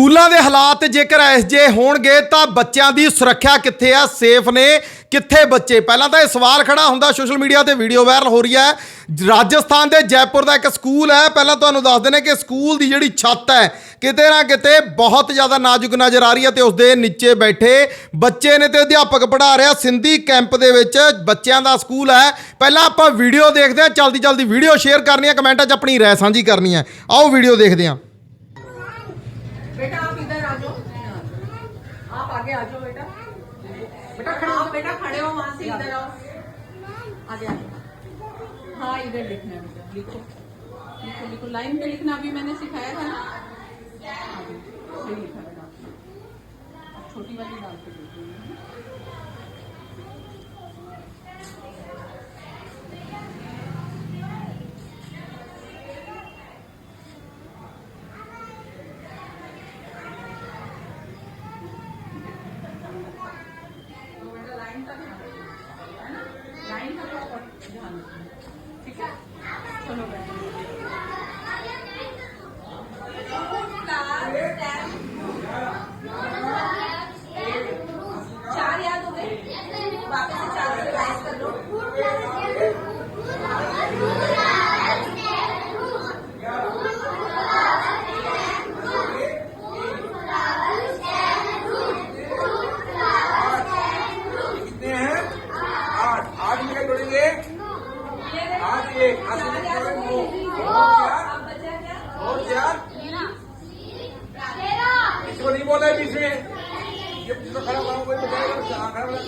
ਸਕੂਲਾਂ ਦੇ ਹਾਲਾਤ ਜੇਕਰ ਇਸ ਜੇ ਹੋਣਗੇ ਤਾਂ ਬੱਚਿਆਂ ਦੀ ਸੁਰੱਖਿਆ ਕਿੱਥੇ ਆ? ਸੇਫ ਨੇ ਕਿੱਥੇ ਬੱਚੇ? ਪਹਿਲਾਂ ਤਾਂ ਇਹ ਸਵਾਲ ਖੜਾ ਹੁੰਦਾ, ਸੋਸ਼ਲ ਮੀਡੀਆ ਤੇ ਵੀਡੀਓ ਵਾਇਰਲ ਹੋ ਰਹੀ ਹੈ। ਰਾਜਸਥਾਨ ਦੇ ਜੈਪੁਰ ਦਾ ਇੱਕ ਸਕੂਲ ਹੈ। ਪਹਿਲਾਂ ਤੁਹਾਨੂੰ ਦੱਸ ਦਿੰਦੇ ਕਿ ਸਕੂਲ ਦੀ ਜਿਹੜੀ ਛੱਤ ਹੈ, ਕਿਤੇ ਨਾ ਕਿਤੇ ਬਹੁਤ ਜ਼ਿਆਦਾ ਨਾਜ਼ੁਕ ਨਜ਼ਰ ਆ ਰਹੀ ਹੈ ਤੇ ਉਸ ਦੇ ਨੀਚੇ ਬੈਠੇ ਬੱਚੇ ਨੇ ਤੇ ਅਧਿਆਪਕ ਪੜ੍ਹਾ ਰਿਹਾ ਸਿੰਧੀ ਕੈਂਪ ਦੇ ਵਿੱਚ। ਬੱਚਿਆਂ ਦਾ ਸਕੂਲ ਹੈ। ਪਹਿਲਾਂ ਆਪਾਂ ਵੀਡੀਓ ਦੇਖਦੇ ਹਾਂ ਜਲਦੀ ਜਲਦੀ ਵੀਡੀਓ ਸ਼ੇਅਰ ਕਰਨੀ ਹੈ, ਕਮੈਂਟਾਂ 'ਚ ਆਪਣੀ ਰਾਏ ਸਾਂਝੀ ਕਰਨੀ ਹੈ। ਆਓ ਵੀਡੀਓ ਦੇਖਦੇ ਹਾਂ। बेटा आप इधर आ जाओ। आप आगे आ जाओ बेटा। बेटा खड़े आप बेटा खड़े हो वहाँ से इधर आओ। आगे आगे हाँ इधर लिखना है बेटा लिखो। लिखो लिखो। लाइन पे लिखना अभी मैंने सिखाया था ना। सही लिखा बेटा छोटी वाली डाल के एक आठ चार मिनट याद हो जोड़ेंगे गए दो चार अब बचा क्या और चार इसको नहीं बोला है बीच में ये तो खड़ा हुआ कोई बताएगा हाँ, खड़ा हुआ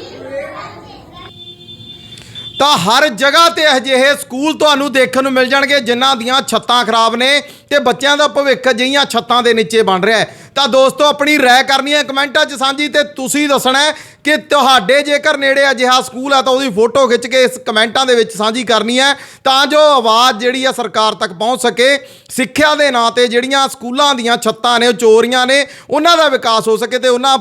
ਤਾਂ ਹਰ ਜਗ੍ਹਾ ਤੇ ਅਜਿਹੇ ਸਕੂਲ ਤੁਹਾਨੂੰ ਦੇਖਣ ਨੂੰ ਮਿਲ ਜਾਣਗੇ ਜਿਨ੍ਹਾਂ ਦੀਆਂ ਛੱਤਾਂ ਖਰਾਬ ਨੇ ਤੇ ਬੱਚਿਆਂ ਦਾ ਭਵਿੱਖ ਜਿਹੀਆਂ ਛੱਤਾਂ ਦੇ ਨੀਚੇ ਬਣ ਰਿਹਾ ਹੈ ਤਾਂ ਦੋਸਤੋ, ਆਪਣੀ ਰਾਏ ਕਰਨੀ ਹੈ ਕਮੈਂਟਾਂ 'ਚ ਸਾਂਝੀ ਤੇ ਤੁਸੀਂ ਦੱਸਣਾ ਕਿ ਤੁਹਾਡੇ ਜੇਕਰ ਨੇੜੇ ਅਜਿਹਾ ਸਕੂਲ ਹੈ ਤਾਂ ਉਹਦੀ ਫੋਟੋ ਖਿੱਚ ਕੇ ਇਸ ਕਮੈਂਟਾਂ ਦੇ ਵਿੱਚ ਸਾਂਝੀ ਕਰਨੀ ਹੈ ਤਾਂ ਜੋ ਆਵਾਜ਼ ਜਿਹੜੀ ਆ ਸਰਕਾਰ ਤੱਕ ਪਹੁੰਚ ਸਕੇ, ਸਿੱਖਿਆ ਦੇ ਨਾਂ ਤੇ ਜਿਹੜੀਆਂ ਸਕੂਲਾਂ ਦੀਆਂ ਛੱਤਾਂ ਨੇ, ਉਹ ਚੋਰੀਆਂ ਨੇ, ਉਹਨਾਂ ਦਾ ਵਿਕਾਸ ਹੋ ਸਕੇ ਤੇ ਉਹਨਾਂ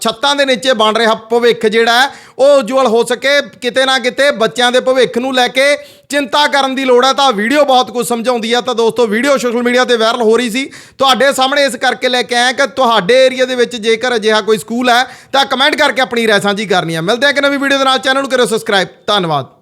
ਛੱਤਾਂ ਦੇ ਨੀਚੇ ਬਣ ਰਿਹਾ ਭਵਿੱਖ ਜਿਹੜਾ ਉਹ ਉਜਵਲ ਹੋ ਸਕੇ, ਕਿਤੇ ਨਾ ਕਿਤੇ ਬੱਚਿਆਂ ਦੇ ਭਵਿੱਖ ਨੂੰ ਲੈ ਕੇ ਚਿੰਤਾ ਕਰਨ ਦੀ ਲੋੜ ਹੈ, ਤਾਂ ਵੀਡੀਓ ਬਹੁਤ ਕੁਝ ਸਮਝਾਉਂਦੀ ਹੈ ਤਾਂ ਦੋਸਤੋ, ਵੀਡੀਓ ਸੋਸ਼ਲ ਮੀਡੀਆ ਤੇ ਵਾਇਰਲ ਹੋ ਰਹੀ ਸੀ। ਤੁਹਾਡੇ ਸਾਹਮਣੇ ਇਸ ਕਰਕੇ ਲੈ ਕੇ ਆਇਆ ਕਿ ਤੁਹਾਡੇ ਏਰੀਆ ਦੇ ਵਿੱਚ ਜੇਕਰ ਅਜਿਹਾ ਕੋਈ ਸਕੂਲ ਹੈ, ਤਾਂ ਕਮੈਂਟ ਕਰਕੇ ਆਪਣੀ ਰਾਏ ਸਾਂਝੀ ਕਰਨੀ ਹੈ ਮਿਲਦੇ ਹਾਂ ਕਿ ਨਵੀਂ ਵੀਡੀਓ ਦੇ ਨਾਲ। ਚੈਨਲ ਨੂੰ ਕਰੋ ਸਬਸਕ੍ਰਾਈਬ। ਧੰਨਵਾਦ।